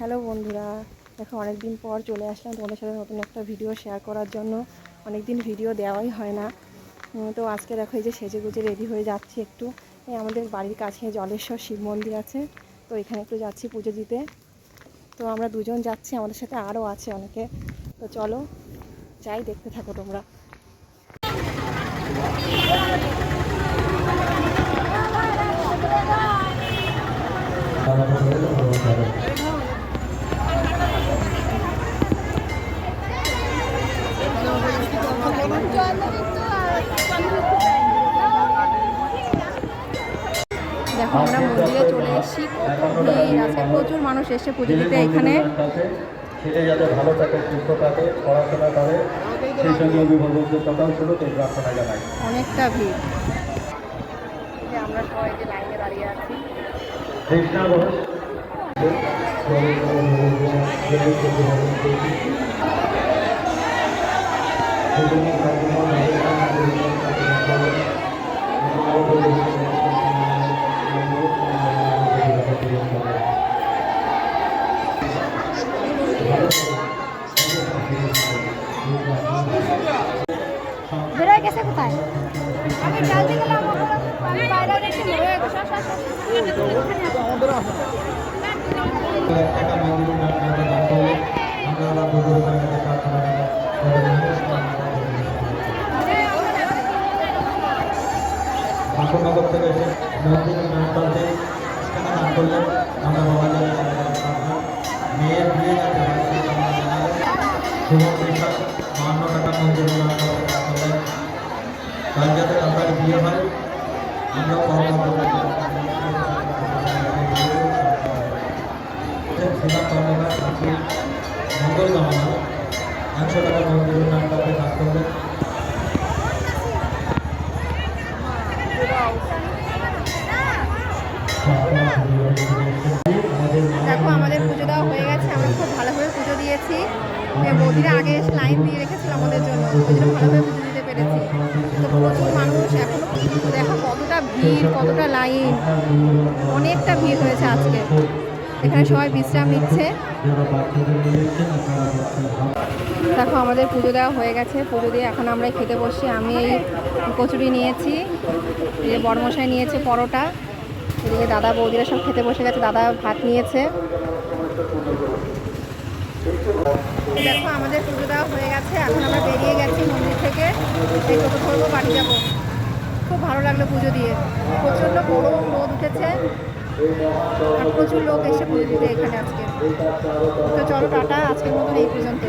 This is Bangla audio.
হ্যালো বন্ধুরা, দেখো অনেক দিন পর চলে আসলাম তোমাদের সাথে নতুন একটা ভিডিও শেয়ার করার জন্য। অনেক দিন ভিডিও দেওয়াই হয় না। তো আজকে দেখো এই যে সেজে গুজে রেডি হয়ে যাচ্ছি একটু। আমাদের বাড়ির কাছে জলেশ্বর শিব মন্দির আছে, তো এখানে একটু যাচ্ছি পুজো দিতে। তো আমরা দুজন যাচ্ছি, আমাদের সাথে আরও আছে অনেকে। তো চলো, যাই দেখতে থাকো তোমরা। দেখো আমরা মন্দিরে চলে এসেছি। ভিড় আজকে প্রচুর মানুষ এসে পুজো দিতে এখানে। ছেলে যাতে ভালো থাকে সুস্থ থাকে পড়াশোনা করে সেই সঙ্গে অভিভাবকদের কথাও শুনো এই প্রার্থনা জানাই। অনেকটা ভিড়। আমরা সবাই যে লাইনে দাঁড়িয়ে আছি। কৃষ্ণা ঘোষ। বেরোয় গেছে কোথায়? আমি ডালতে গেলাম আমি বাইরে দেখছি বেরোয় গেছে। সর, ঠাকুরনগর থেকে এসে মন্দিরের নাম বলতে এখানে নাম করলেন আমরা বাবাদের মেয়ের বিয়ে যাতে শুভ বিশ্বাস বাহান্ন টাকা মন্দিরের নাম করলেন। তার যাতে আপনার বিয়ে হয়। আমরা কর্ম সেবা কর্মকার মঙ্গল কামনা। একশো টাকা মন্দিরের নাম করতে কাজ করবেন দেখো, আমাদের পুজো দেওয়া হয়ে গেছে। আমরা খুব ভালোভাবে পুজো দিয়েছি। বৌদিরা আগে এসে লাইন দিয়ে রেখেছিল আমাদের জন্য। জন্য ভালোভাবে পুজো দিতে পেরেছি। তো প্রচুর মানুষ এখনও দেখো, কতটা ভিড়, কতটা লাইন। অনেকটা ভিড় হয়েছে আজকে। এখানে সবাই বিশ্রাম নিচ্ছে। দেখো, আমাদের পুজো দেওয়া হয়ে গেছে। পুজো দিয়ে এখন আমরা খেতে বসছি। আমি এই কচুরি নিয়েছি বড়মশাই নিয়েছে পরোটা। এদিকে দাদা বৌদিরা সব খেতে বসে গেছে, দাদা ভাত নিয়েছে। দেখো, আমাদের পুজো দেওয়া হয়ে গেছে, এখন আমরা বেরিয়ে গেছি মন্দির থেকে। এই টোটো ধরবো বাড়ি যাব। খুব ভালো লাগল পুজো দিয়ে। প্রচণ্ড বড় রোদ উঠেছে। আর প্রচুর লোক এসে পুজো দিতে এখানে আজকে। তো চলো টাটা, আজকের মতন এই পর্যন্ত